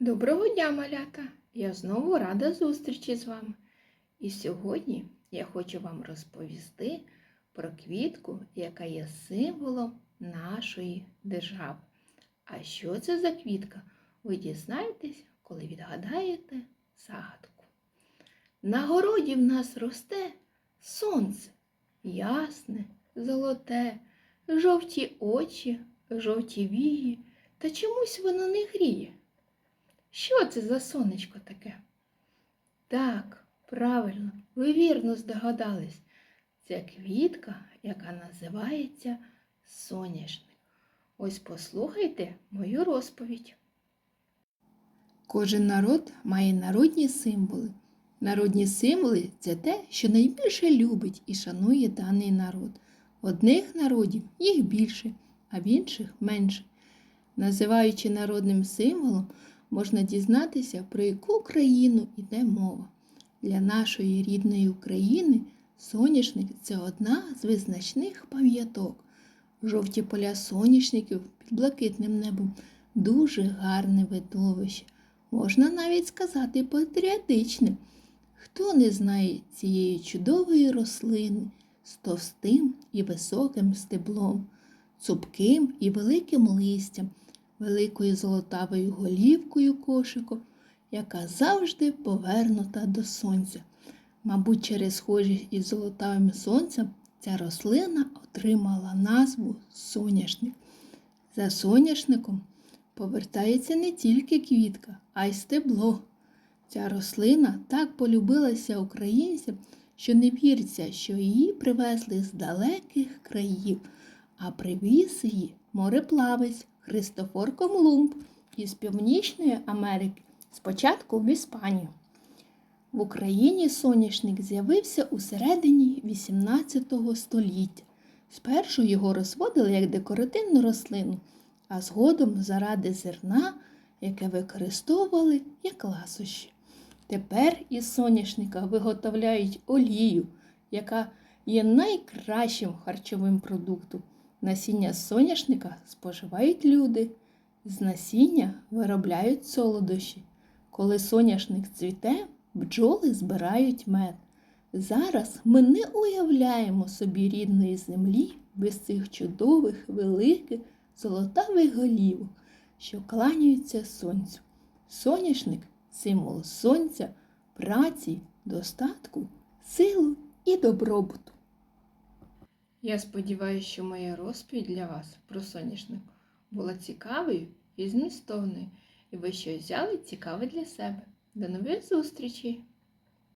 Доброго дня, малята! Я знову рада зустрічі з вами. І сьогодні я хочу вам розповісти про квітку, яка є символом нашої держави. А що це за квітка? Ви дізнаєтесь, коли відгадаєте загадку. На городі в нас росте сонце, ясне, золоте, жовті очі, жовті вії, та чомусь воно не гріє. Що це за сонечко таке? Так, правильно, ви вірно здогадались. Це квітка, яка називається соняшник. Ось послухайте мою розповідь. Кожен народ має народні символи. Народні символи це те, що найбільше любить і шанує даний народ. Одних народів їх більше, а в інших менше. Називаючи народним символом, можна дізнатися, про яку країну йде мова. Для нашої рідної України соняшник це одна з визначних пам'яток. Жовті поля соняшників під блакитним небом дуже гарне видовище. Можна навіть сказати патріотичне. Хто не знає цієї чудової рослини з товстим і високим стеблом, цупким і великим листям, великою золотавою голівкою кошику, яка завжди повернута до сонця. Мабуть, через схожість із золотавим сонцем ця рослина отримала назву соняшник. За соняшником повертається не тільки квітка, а й стебло. Ця рослина так полюбилася українцям, що не віриться, що її привезли з далеких країв, а привіз її мореплавець Христофор Колумб із Північної Америки, спочатку в Іспанію. В Україні соняшник з'явився у середині XVIII століття. Спершу його розводили як декоративну рослину, а згодом заради зерна, яке використовували як ласощі. Тепер із соняшника виготовляють олію, яка є найкращим харчовим продуктом. Насіння соняшника споживають люди. З насіння виробляють солодощі. Коли соняшник цвіте, бджоли збирають мед. Зараз ми не уявляємо собі рідної землі без цих чудових, великих, золотавих голівок, що кланяються сонцю. Соняшник символ сонця, праці, достатку, силу і добробуту. Я сподіваюся, що моя розповідь для вас про соняшник була цікавою і змістовною, і ви щось взяли цікаве для себе. До нових зустрічей!